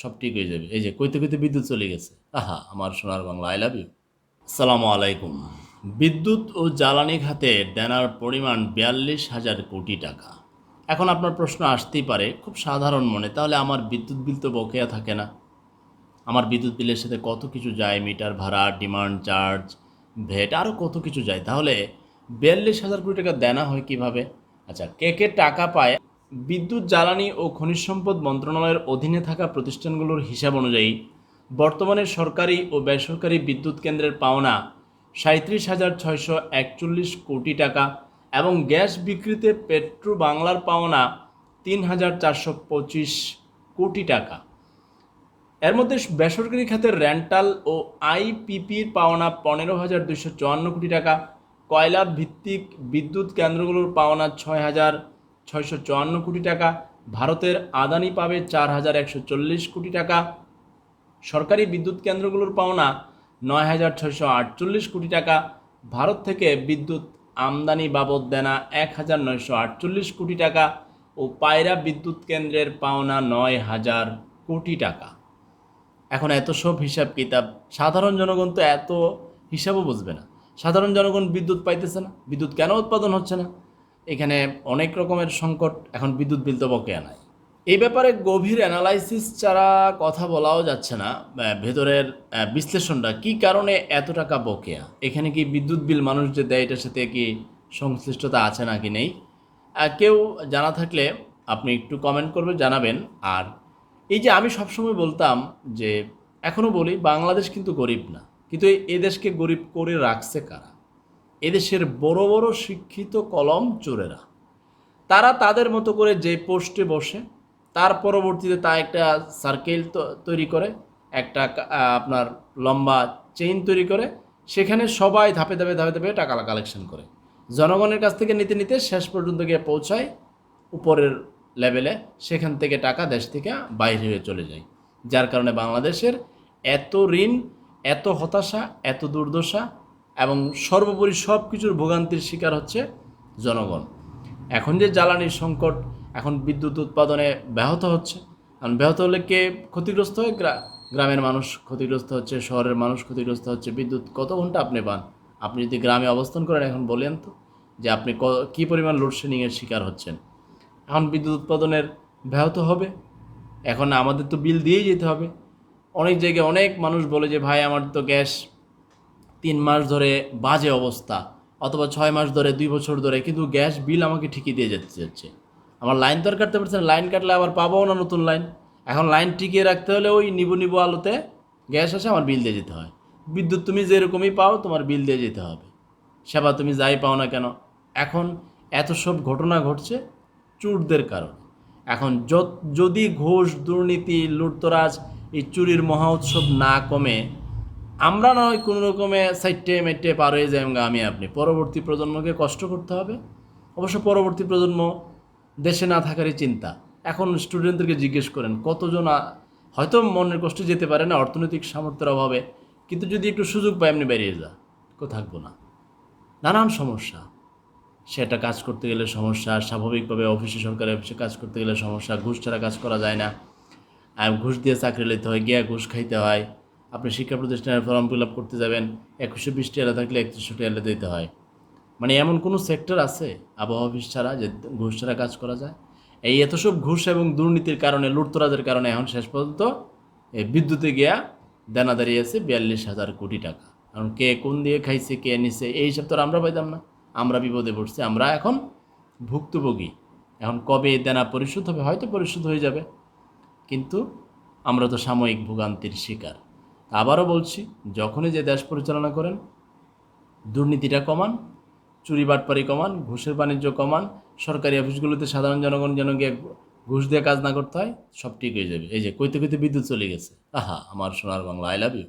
সব ঠিক হয়ে যাবে। এই যে কইতে কইতে বিদ্যুৎ চলে গেছে। আহা, আমার সোনার বাংলা আই লাভ ইউ আসসালামু আলাইকুম। বিদ্যুৎ ও জ্বালানি খাতে দেনার পরিমাণ বিয়াল্লিশ হাজার কোটি টাকা। এখন আপনার প্রশ্ন আসতেই পারে, খুব সাধারণ মনে, তাহলে আমার বিদ্যুৎ বিল তো বকেয়া থাকে না। আমার বিদ্যুৎ বিলের সাথে কত কিছু যায়, মিটার ভাড়া, ডিমান্ড চার্জ, ভেট আরও কত কিছু যায়? তাহলে বিয়াল্লিশ হাজার কোটি টাকা দেনা হয় কীভাবে? আচ্ছা কে কে টাকা পায়? বিদ্যুৎ, জ্বালানি ও খনিজ সম্পদ মন্ত্রণালয়ের অধীনে থাকা প্রতিষ্ঠানগুলোর হিসাব অনুযায়ী, বর্তমানে সরকারি ও বেসরকারি বিদ্যুৎ কেন্দ্রের পাওনা সাঁত্রিশ হাজার ছয়শো একচল্লিশ কোটি টাকা এবং গ্যাস বিক্রিতে পেট্রো বাংলার পাওনা তিন হাজার চারশো পঁচিশ কোটি টাকা। এর মধ্যে বেসরকারি খাতের রেন্টাল ও আইপিপির পাওনা পনেরো হাজার দুশো চুয়ান্ন কোটি টাকা কয়লা ভিত্তিক বিদ্যুৎ কেন্দ্রগুলোর পাওনা ছয় হাজার ছয়শো চুয়ান্ন কোটি টাকা, ভারতের আদানি পাবে চার হাজার একশো চল্লিশ কোটি টাকা। সরকারি বিদ্যুৎ কেন্দ্রগুলোর পাওনা নয় হাজার ছয়শো আটচল্লিশ কোটি টাকা। ভারত থেকে বিদ্যুৎ আমদানি বাবদ দেনা এক হাজার নয়শো আটচল্লিশ কোটি টাকা ও পায়রা বিদ্যুৎ কেন্দ্রের পাওনা নয় হাজার কোটি টাকা। এখন এত সব হিসাব কিতাব, সাধারণ জনগণ তো এত হিসাবও বুঝবে না। সাধারণ জনগণ বিদ্যুৎ পাইতেছে না। বিদ্যুৎ কেন উৎপাদন হচ্ছে না? এখানে অনেক রকমের সংকট এখন বিদ্যুৎ বিল তো বকেয়া নাই। এই ব্যাপারে গভীর অ্যানালাইসিস ছাড়া কথা বলাও যাচ্ছে না। ভেতরের বিশ্লেষণটা কি কারণে এত টাকা বকেয়া? এখানে কি বিদ্যুৎ বিল মানুষ যে দেয় এটার সাথে কি সংশ্লিষ্টতা আছে নাকি নেই? কেউ জানা থাকলে আপনি একটু কমেন্ট করবে, জানাবেন। আর এই যে আমি সবসময় বলতাম যে এখনও বলি, বাংলাদেশ কিন্তু গরিব না। কিন্তু এই- দেশকে গরিব করে রাখছে কারা? এদেশের বড় বড় শিক্ষিত কলম চোরেরা। তারা তাদের মতো করে যে পোস্টে বসে, তার পরবর্তীতে তা একটা সার্কেল তৈরি করে, একটা আপনার লম্বা চেইন তৈরি করে, সেখানে সবাই ধাপে ধাপে ধাপে ধাপে টাকা কালেকশন করে। জনগণের কাছ থেকে নিতে নিতে শেষ পর্যন্ত গিয়ে পৌঁছায়, উপরের লেভেলে সেখান থেকে টাকা দেশ থেকে বাইরে হয়ে চলে যায়। যার কারণে বাংলাদেশের এত ঋণ, এত হতাশা, এত দুর্দশা এবং সর্বোপরি সব কিছুর ভোগান্তির শিকার হচ্ছে জনগণ। এখন যে জ্বালানির সংকট, এখন বিদ্যুৎ উৎপাদনে ব্যাহত হচ্ছে। কারণ ব্যাহত হলে কে ক্ষতিগ্রস্ত হয়? গ্রা- গ্রামের মানুষ ক্ষতিগ্রস্ত হচ্ছে, শহরের মানুষ ক্ষতিগ্রস্ত হচ্ছে। বিদ্যুৎ কত ঘণ্টা আপনি পান? আপনি যদি গ্রামে অবস্থান করেন, এখন বলেন তো, যে আপনি ক- কী পরিমাণ লোডশেডিংয়ের শিকার হচ্ছেন? এখন বিদ্যুৎ উৎপাদনের ব্যাহত হবে। এখন আমাদের তো বিল দিয়েই যেতে হবে। অনেক জায়গায় অনেক মানুষ বলে যে, ভাই, আমার তো গ্যাস তিন মাস ধরে বাজে অবস্থা, অথবা ছয় মাস ধরে, দুই বছর ধরে, কিন্তু গ্যাস বিল আমাকে ঠিকই দিয়ে যেতে যাচ্ছে আমার লাইন আর কাটতে পারছে না, লাইন কাটলে আবার পাবো না নতুন লাইন। এখন লাইন টিকিয়ে রাখতে হলে ওই নিবু নিবু আলোতে গ্যাস আসে আমার বিল দিয়ে যেতে হয়। বিদ্যুৎ তুমি যেরকমই পাও, তোমার বিল দিয়ে যেতে হবে। সেবা তুমি যাই পাও না কেন, এখন এত সব ঘটনা ঘটছে চুরদের কারণে। এখন যদি ঘোষ, দুর্নীতি, লুটতরাজ এই চুরির মহা উৎসব না কমে আমরা না হয় কোনো রকমে সাইটে মেটে পার হয়ে যাই আমি আপনি। পরবর্তী প্রজন্মকে কষ্ট করতে হবে। অবশ্য পরবর্তী প্রজন্ম দেশে না থাকারই চিন্তা। এখন স্টুডেন্টদেরকে জিজ্ঞেস করেন, কতজন হয়তো মনের কষ্ট যেতে পারে না, অর্থনৈতিক সামর্থ্যের অভাবে, কিন্তু যদি একটু সুযোগ পায় এমনি বেরিয়ে যা। কেউ থাকব না। নানান সমস্যা। সেটা কাজ করতে গেলে সমস্যা, স্বাভাবিকভাবে অফিসে সরকারি অফিসে কাজ করতে গেলে সমস্যা, ঘুষ ছাড়া কাজ করা যায় না। ঘুষ দিয়ে চাকরি নিতে হয়, গিয়া ঘুষ খাইতে হয়। আপনি শিক্ষা প্রতিষ্ঠানের ফর্ম ফিল আপ করতে যাবেন, একুশশো বিশটি এলা থাকলে একত্রিশশো এলা দিতে হয়। মানে এমন কোনো সেক্টর আছে, আবহাওয়া অফিস ছাড়া, যে ঘুষ ছাড়া কাজ করা যায়? এই এত সব ঘুষ এবং দুর্নীতির কারণে, লুটতরাজের কারণে এখন শেষ পর্যন্ত এই বিদ্যুতে গিয়া দেনা দাঁড়িয়ে আছে বিয়াল্লিশ হাজার কোটি টাকা। কারণ কে কোন দিয়ে খাইছে, কে নিছে, এই সব তো আমরা পাইতাম না। আমরা বিপদে পড়ছি, আমরা এখন ভুক্তভোগী। এখন কবে দেনা পরিশোধ হবে? হয়তো পরিশোধ হয়ে যাবে। কিন্তু আমরা তো সাময়িক ভোগান্তির শিকার। আবারও বলছি, যখনই যে দেশ পরিচালনা করেন, দুর্নীতিটা কমান, চুরি বাটপারি কমান, ঘুষের বাণিজ্য কমান, সরকারি অফিসগুলোতে সাধারণ জনগণ যেন গিয়ে ঘুষ দিয়ে কাজ না করতে হয়, সব ঠিক হয়ে যাবে। এই যে কইতে কইতে বিদ্যুৎ চলে গেছে। আহা, আমার সোনার বাংলা আই লাভ ইউ